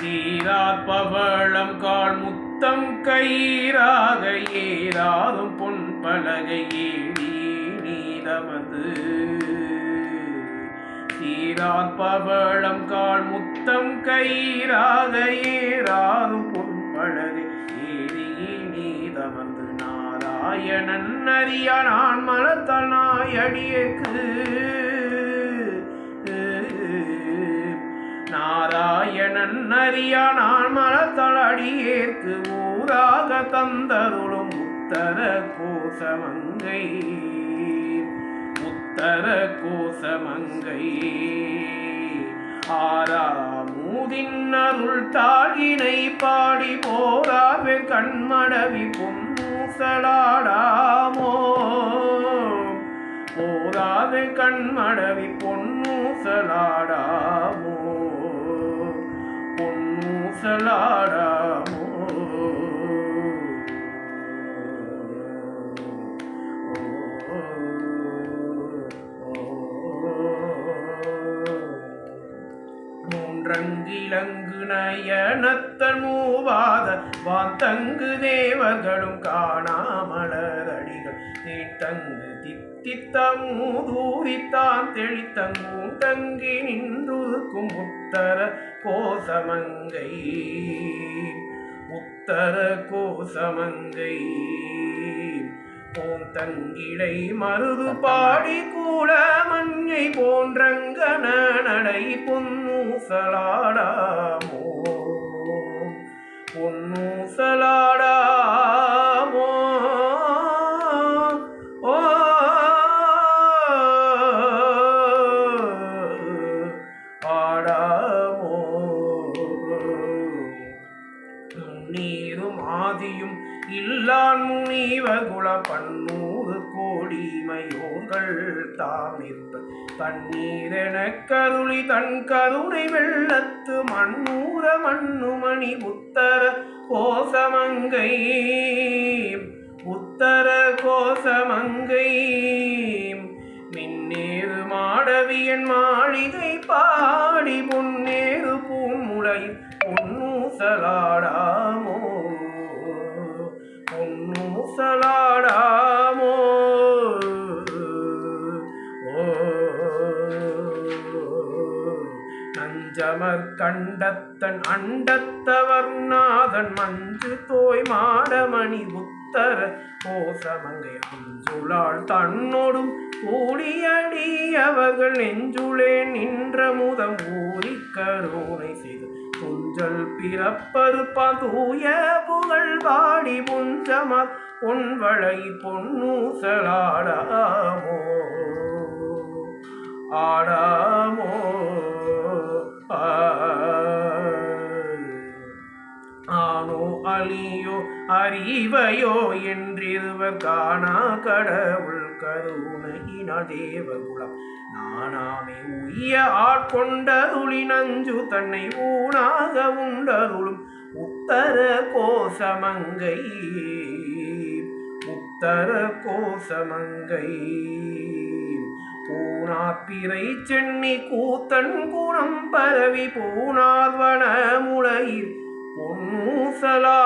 சீரார் பவளம் கால் முத்தம் கயிறாக ஏறாதும் பொன் பலகை ஏடி நீதமது சீரார் பவளம் கால் முத்தம் கயிறாக ஏறாதும் பொன் பலகை ஏறி நீதமது நாராயணன் அறிய நான் மலத்தால் நாயடியேக்கு நாராயணன் அறியா மலத்தளடியேற்கு ஊராக தந்தருளும் உத்தர கோசமங்கை. உத்தர கோசமங்கை. ஆறாமூதின் அருள் தாழினை பாடி போராவே கண்மடவி பொன்னூசலாடாமோ. போதாது கண்மடவி பொன்னூசலாடாமோ. பொன்னூசலாடாமோ மூன்றங்கிலங்கு நயனத்தன் மூவாத வாத்தங்கு தேவர்களும் காணாமலரடிகள் தீட்டங்கு தித்தித்தூதூரித்தான் தெளித்தங்கும் தங்கி நின்றுக்கும் உத்தர கோசமங்கை. உத்தர கோசமங்கை. போன் தங்கிடை மருது பாடி கூட மஞ்சை போன்றங்கன நடை பொன்னூசலாடாமோ பொன்னூசலாடாமோ ஆதியும் இல்லான் முனிவகுல பன்னூறு கோடி மயோர்கள் தாம் தண்ணீரென கருளி தன் கருணை வெள்ளத்து மண்ணூர மண்ணுமணி புத்தர கோசமங்கை. புத்தர கோசமங்கை. மின்னேறு மாடவியன் மாளிகை பாடி பொன்னேறு பூன்முளை பொன்னூசலாடாமோ ஊசலாடாமோ நஞ்சமர் கண்டத்தன் அண்டத்தவர் நாதன் மஞ்சு தோய் மாடமணி உத்தர கோசமங்கை அஞ்சுளாள் தன்னோடும் கூடியடி அவர்கள் நெஞ்சுளே நின்ற முதம் ஊறி கருணை செய்து துஞ்சல் பிறப்பருப்பான் தூய புகழ் பாடி புஞ்சமர் பொன்வளை பொன்னூசலாடாமோ? ஆடாமோ? ஆனோ அலியோ அறிவையோ என்றிருவர் காணா கடவுள் கருணையின தேவகுலம். நானாமே உய்ய ஆட்கொண்டருளி நஞ்சு தன்னை ஊனாக உண்டருளும் உத்தர கோசமங்கை. தர கோசமங்கை பூனாப்பிரை சென்னி கூத்தன் குணம் பரவி பூனார்வன முளையில் பொன்னூசலாடாவோ.